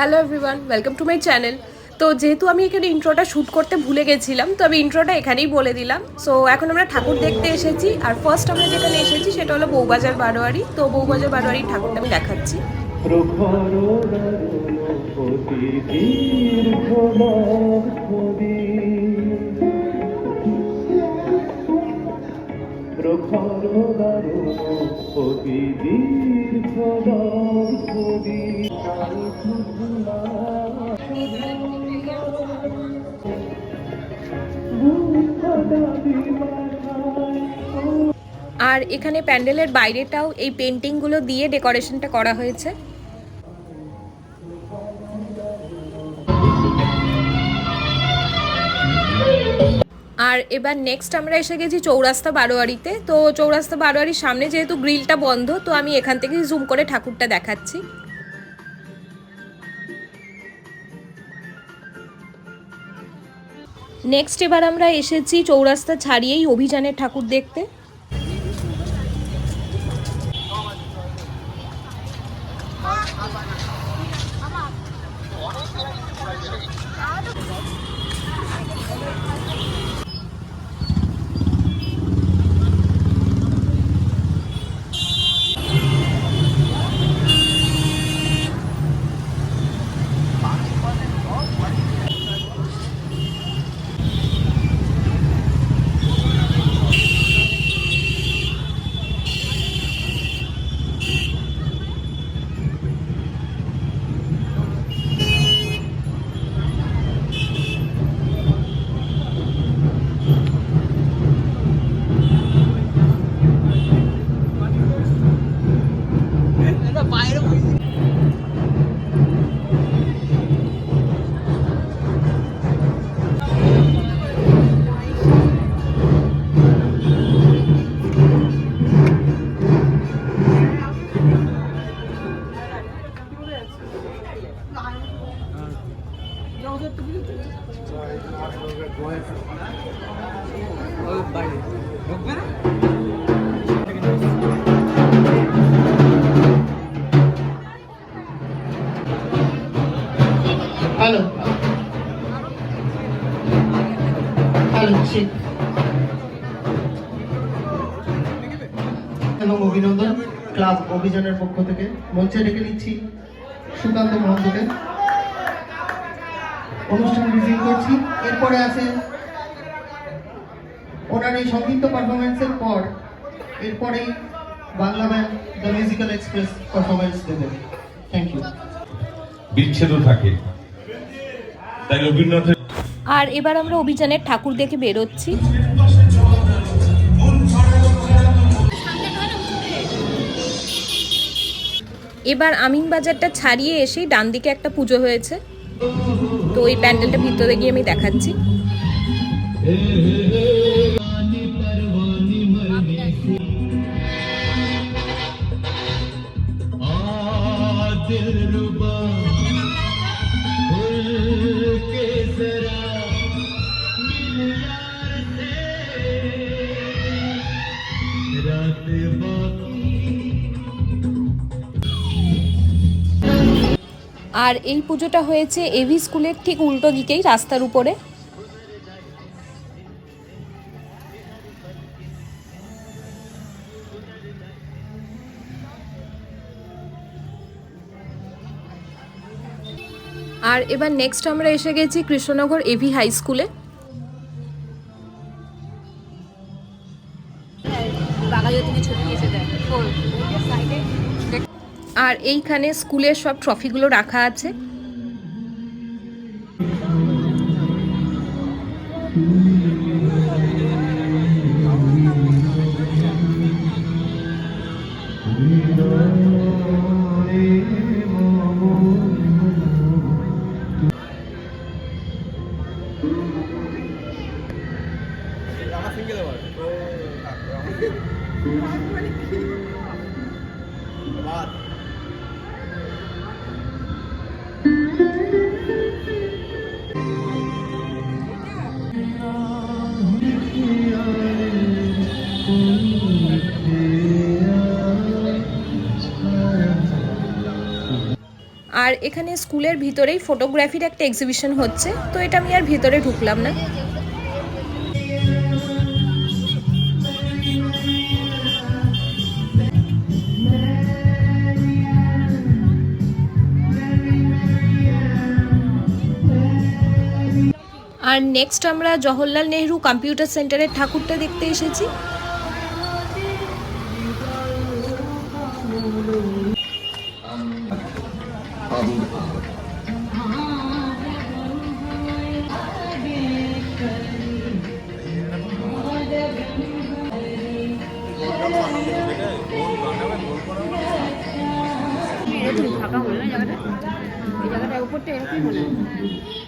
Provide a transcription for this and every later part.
Hello everyone welcome to my channel তো যেহেতু আমি এখানে ইন্ট্রোটা শ্যুট করতে ভুলে গেছিলাম, তো আমি ইন্ট্রোটা এখানেই বলে দিলাম। সো এখন আমরা ঠাকুর দেখতে এসেছি, আর ফার্স্ট আমরা যেখানে এসেছি সেটা হলো বৌবাজার বারোয়ারি। তো বউবাজার বারোয়ারির ঠাকুরটা আমি দেখাচ্ছি। প্রখর প্রখর অতি আর এখানে প্যান্ডেলের বাইরেটাও এই পেন্টিংগুলো দিয়ে ডেকোরেশনটা করা হয়েছে। আর এবার নেক্সট আমরা এসে গেছি চৌরাস্তা বারোয়ারিতে। তো চৌরাস্তা বারোয়ারির সামনে যেহেতু গ্রিলটা বন্ধ, তো আমি এখান থেকেই জুম করে ঠাকুরটা দেখাচ্ছি। নেক্সট এবার আমরা এসেছি চৌরাস্তা ছাড়িয়েই অভিযানের ঠাকুর দেখতে। অভিযানের পক্ষ থেকে। মঞ্চে ডেকে নিচ্ছি সুকান্ত মহন্তকে। অনুষ্ঠান রিভিউ করছি। এরপরে আছে ওনার এই সংগীত পারফরমেন্সের পর এরপরেই Bangla band the musical express performance দেবে। থ্যাংক ইউ বিচ্ছেদও থাকে। তাই রবীন্দ্রনাথের আর এবার আমরা অভিযানের ঠাকুর দেখে বেরোচ্ছি। এবার আমিন বাজারটা ছাড়িয়ে এসেই ডান দিকে একটা পুজো হয়েছে। তো ওই প্যান্ডেলটা ভিতরে গিয়ে আমি দেখাচ্ছি। আর এই পুজোটা হয়েছে এভি স্কুলের ঠিক উল্টো দিকেই, রাস্তার উপরে। আর এবার নেক্সট আমরা এসে গেছি কৃষ্ণনগর এভি হাই স্কুলে। আর এইখানে স্কুলের সব ট্রফিগুলো রাখা আছে আর এখানে স্কুলের ভিতরেই ফটোগ্রাফির একটা এক্সিবিশন হচ্ছে, তো এটা আমি আর ভিতরে ঢুকলাম না। আর নেক্সট আমরা জওহরলাল নেহরু কম্পিউটার সেন্টারের ঠাকুরটা দেখতে এসেছি। এই জায়গাটা উপরটা হলো থার্ড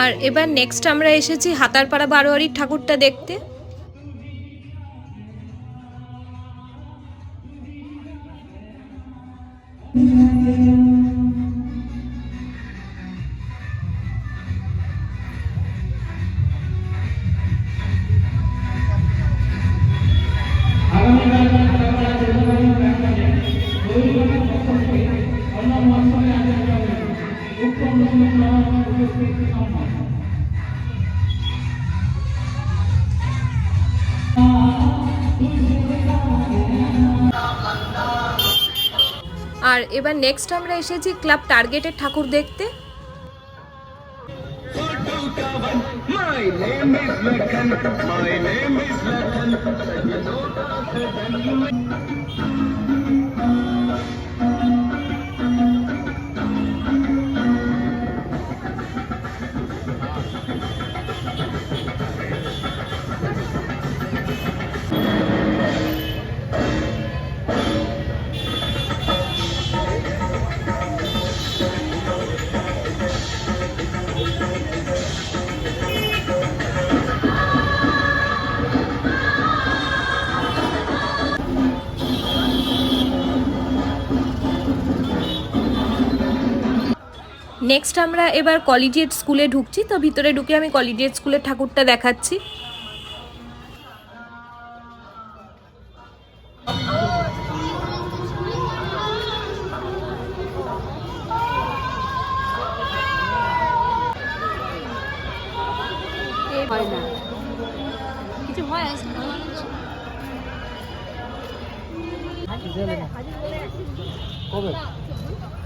আর এবার নেক্সট আমরা এসেছি হাতারপাড়া বারোয়ারির ঠাকুরটা দেখতে। আর এবার নেক্সট আমরা এসেছি ক্লাব টার্গেটের ঠাকুর দেখতে। নেক্সট আমরা এবার কলেজিয়েট স্কুলে ঢুকছি, তো ভিতরে ঢুকে আমি কলেজিয়েট স্কুলের ঠাকুরটা দেখাচ্ছি। হয়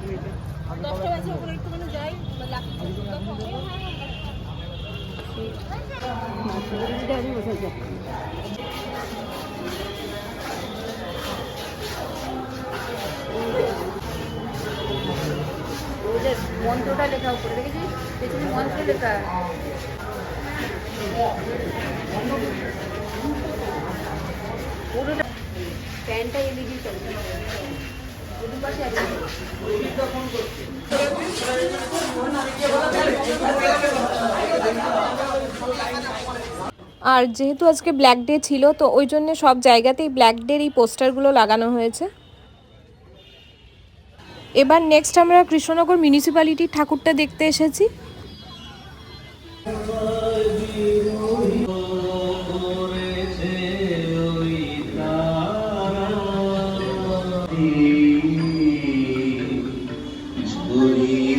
না কিছু হয় আজকে? ওই যে মন্ত্রটা লেখা উপরে, দেখেছিস? পেছনে মন্ত্র লেখা। পুরোটা প্যান্টটা এলইডি চলছে। আর যেহেতু আজকে ব্ল্যাক ডে ছিল, তো ওই জন্য সব জায়গাতেই ব্ল্যাক ডের এই পোস্টারগুলো লাগানো হয়েছে। এবার নেক্সট আমরা কৃষ্ণনগর মিউনিসিপ্যালিটির ঠাকুরটা দেখতে এসেছি।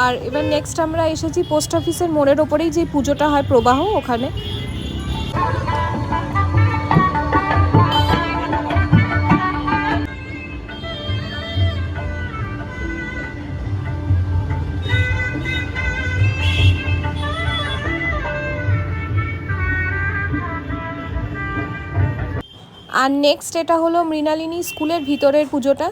আর এবার নেক্সট আমরা এসেছি পোস্ট অফিসের মোড়ের ওপরেই যে পুজোটা হয় প্রবাহ ওখানে। আর নেক্সট এটা হলো মৃণালিনী স্কুলের ভিতরের পুজোটা।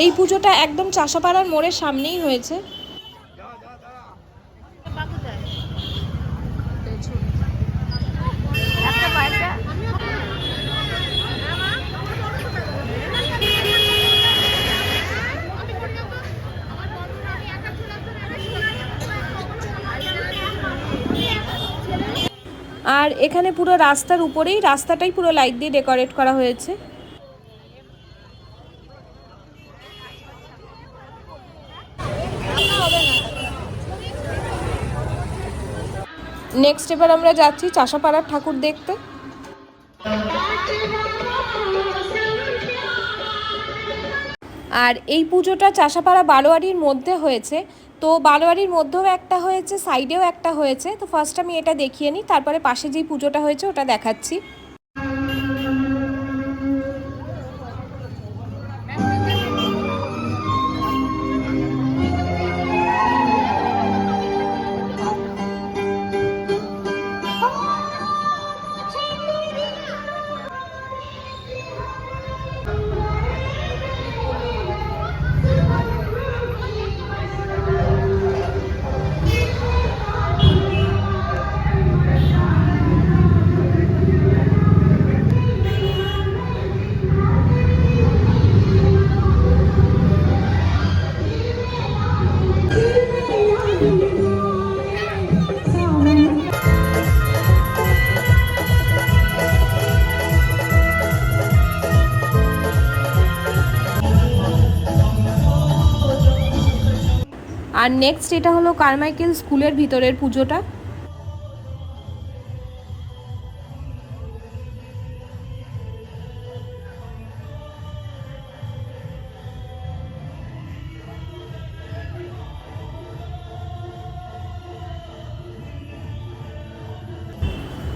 এই পুজোটা একদম চাষাপাড়ার মোড়ের সামনেই হয়েছে। আর এখানে পুরো রাস্তার উপরেই, রাস্তাটাই পুরো লাইট দিয়ে ডেকোরেট করা হয়েছে। নেক্সট এবার আমরা যাচ্ছি চাষাপাড়ার ঠাকুর দেখতে। আর এই পুজোটা চাষাপাড়া বারোয়ারির মধ্যে হয়েছে। তো বারোয়ারির মধ্যেও একটা হয়েছে সাইডেও একটা হয়েছে। তো ফার্স্ট আমি এটা দেখিয়ে নিই, তারপরে পাশে যেই পুজোটা হয়েছে ওটা দেখাচ্ছি। আর নেক্সট এটা হলো কারমাইকেল স্কুলের ভিতরের পুজোটা।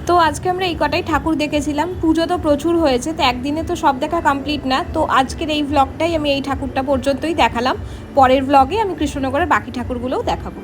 তো আজকে আমরা এই কটাই ঠাকুর দেখেছিলাম। পুজো তো প্রচুর হয়েছে, তো একদিনে তো সব দেখা কমপ্লিট না। তো আজকের এই ভ্লগটাই আমি এই ঠাকুরটা পর্যন্তই দেখালাম। পরের ব্লগে আমি কৃষ্ণনগরের বাকি ঠাকুরগুলোও দেখাবো।